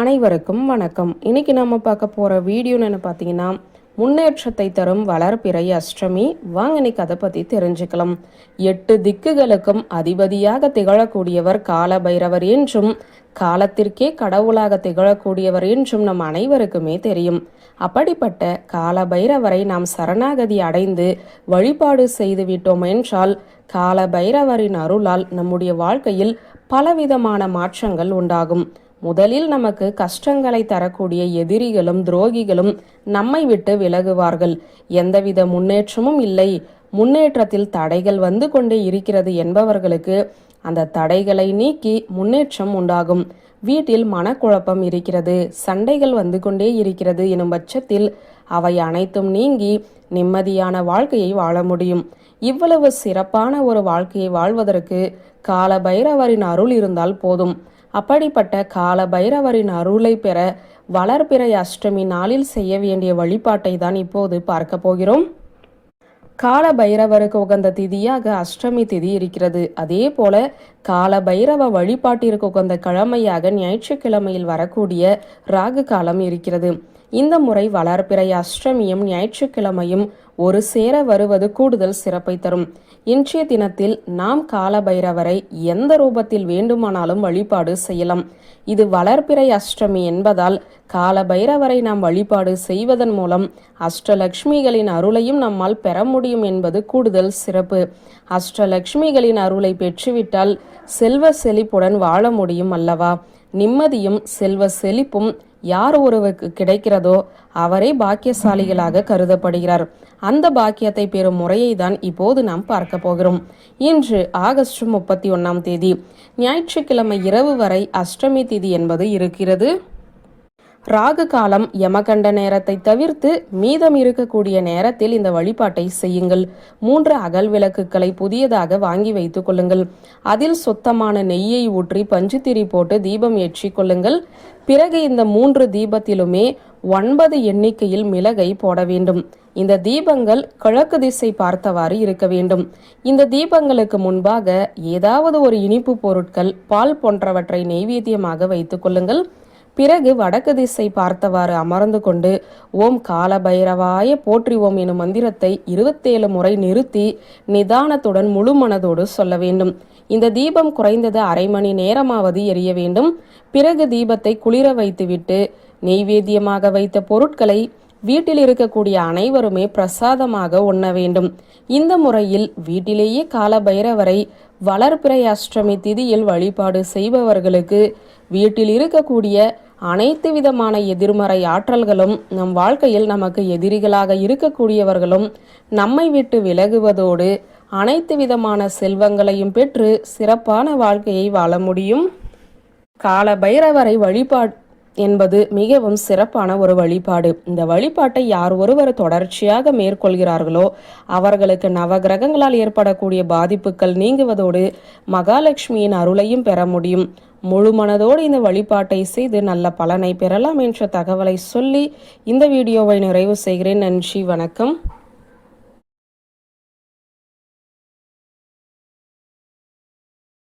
அனைவருக்கும் வணக்கம். இன்னைக்கு நம்ம பார்க்க போகிற வீடியோன்னு பார்த்தீங்கன்னா முன்னேற்றத்தை தரும் வளர்பிறை அஷ்டமி. வாங்க இன்னைக்கு அதை பற்றி தெரிஞ்சுக்கலாம். எட்டு திக்குகளுக்கும் அதிபதியாக திகழக்கூடியவர் கால பைரவர் என்றும் காலத்திற்கே கடவுளாக திகழக்கூடியவர் என்றும் நம் அனைவருக்குமே தெரியும். அப்படிப்பட்ட கால பைரவரை நாம் சரணாகதி அடைந்து வழிபாடு செய்து விட்டோம் என்றால் கால பைரவரின் அருளால் நம்முடைய வாழ்க்கையில் பலவிதமான மாற்றங்கள் உண்டாகும். முதலில் நமக்கு கஷ்டங்களை தரக்கூடிய எதிரிகளும் துரோகிகளும் நம்மை விட்டு விலகுவார்கள். எந்தவித முன்னேற்றமும் இல்லை. முன்னேற்றத்தில் தடைகள் வந்து கொண்டே இருக்கிறது என்பவர்களுக்கு அந்த தடைகளை நீக்கி முன்னேற்றம் உண்டாகும். வீட்டில் மனக்குழப்பம் இருக்கிறது சண்டைகள் வந்து கொண்டே இருக்கிறது எனும் பட்சத்தில் அவை அனைத்தும் நீங்கி நிம்மதியான வாழ்க்கையை வாழ முடியும். இவ்வளவு சிறப்பான ஒரு வாழ்க்கையை வாழ்வதற்கு கால பைரவரின் அருள் இருந்தால் போதும். அப்படிப்பட்ட கால பைரவரின் அருளை பெற வளர்பிறை அஷ்டமி நாளில் செய்ய வேண்டிய வழிபாட்டை தான் இப்போது பார்க்க போகிறோம். கால பைரவருக்கு உகந்த திதியாக அஷ்டமி திதி இருக்கிறது. அதே போல கால பைரவ வழிபாட்டிற்கு உகந்த கிழமையாக ஞாயிற்றுக்கிழமையில் வரக்கூடிய ராகு காலம் இருக்கிறது. இந்த முறை வளர்பிறை அஷ்டமியும் ஞாயிற்றுக்கிழமையும் ஒரு சேர வருவது கூடுதல் சிறப்பை தரும். இன்றைய தினத்தில் நாம் கால பைரவரை எந்த ரூபத்தில் வேண்டுமானாலும் வழிபாடு செய்யலாம். இது வளர்பிறை அஷ்டமி என்பதால் கால பைரவரை நாம் வழிபாடு செய்வதன் மூலம் அஷ்டலக்ஷ்மிகளின் அருளையும் நம்மால் பெற முடியும் என்பது கூடுதல் சிறப்பு. அஷ்டலக்ஷ்மிகளின் அருளை பெற்றுவிட்டால் செல்வ செழிப்புடன் வாழ முடியும் அல்லவா? நிம்மதியும் செல்வ செழிப்பும் யார் ஒருவருக்கு கிடைக்கிறதோ அவரே பாக்கியசாலிகளாக கருதப்படுகிறார். அந்த பாக்கியத்தை பெறும் முறையை தான் இப்போது நாம் பார்க்க போகிறோம். இன்று ஆகஸ்ட் முப்பத்தி ஒன்னாம் தேதி. ஞாயிற்றுக்கிழமை இரவு வரை அஷ்டமி திதி என்பது இருக்கிறது. ராகு காலம் யமகண்ட நேரத்தை தவிர்த்து மீதம் இருக்கக்கூடிய நேரத்தில் இந்த வழிபாட்டை செய்யுங்கள். மூன்று அகல் விளக்குகளை புதியதாக வாங்கி வைத்துக் கொள்ளுங்கள். அதில் சுத்தமான நெய்யை ஊற்றி பஞ்சுத்திரி போட்டு தீபம் ஏற்றி கொள்ளுங்கள். பிறகு இந்த மூன்று தீபத்திலுமே ஒன்பது எண்ணிக்கையில் மிளகை போட வேண்டும். இந்த தீபங்கள் கிழக்கு திசை பார்த்தவாறு இருக்க வேண்டும். இந்த தீபங்களுக்கு முன்பாக ஏதாவது ஒரு இனிப்பு பொருட்கள் பால் போன்றவற்றை நெய்வேத்தியமாக வைத்துக் கொள்ளுங்கள். பிறகு வடக்கு திசை பார்த்தவாறு அமர்ந்து கொண்டு ஓம் கால பைரவாய போற்றிவோம் எனும் மந்திரத்தை இருபத்தேழு முறை நிறுத்தி நிதானத்துடன் முழு மனதோடு சொல்ல வேண்டும். இந்த தீபம் குறைந்தது அரை மணி நேரமாவது எரிய வேண்டும். பிறகு தீபத்தை குளிர வைத்துவிட்டு நெய்வேத்தியமாக வைத்த பொருட்களை வீட்டில் இருக்கக்கூடிய அனைவருமே பிரசாதமாக உண்ண வேண்டும். இந்த முறையில் வீட்டிலேயே கால பைரவரை வளர்பிறை அஷ்டமி திதியில் வழிபாடு செய்பவர்களுக்கு வீட்டில் இருக்கக்கூடிய அனைத்து விதமான எதிர்மறை ஆற்றல்களும் நம் வாழ்க்கையில் நமக்கு எதிரிகளாக இருக்கக்கூடியவர்களும் நம்மை விட்டு விலகுவதோடு அனைத்து விதமான செல்வங்களையும் பெற்று சிறப்பான வாழ்க்கையை வாழ முடியும். கால பைரவரை வழிபாடு என்பது மிகவும் சிறப்பான ஒரு வழிபாடு. இந்த வழிபாட்டை யார் ஒருவர் தொடர்ச்சியாக மேற்கொள்கிறார்களோ அவர்களுக்கு நவகிரகங்களால் ஏற்படக்கூடிய பாதிப்புகள் நீங்குவதோடு மகாலட்சுமியின் அருளையும் பெற முடியும். முழு மனதோடு இந்த வழிபாட்டை செய்து நல்ல பலனை பெறலாம் என்ற தகவலை சொல்லி இந்த வீடியோவை நிறைவு செய்கிறேன். நன்றி வணக்கம்.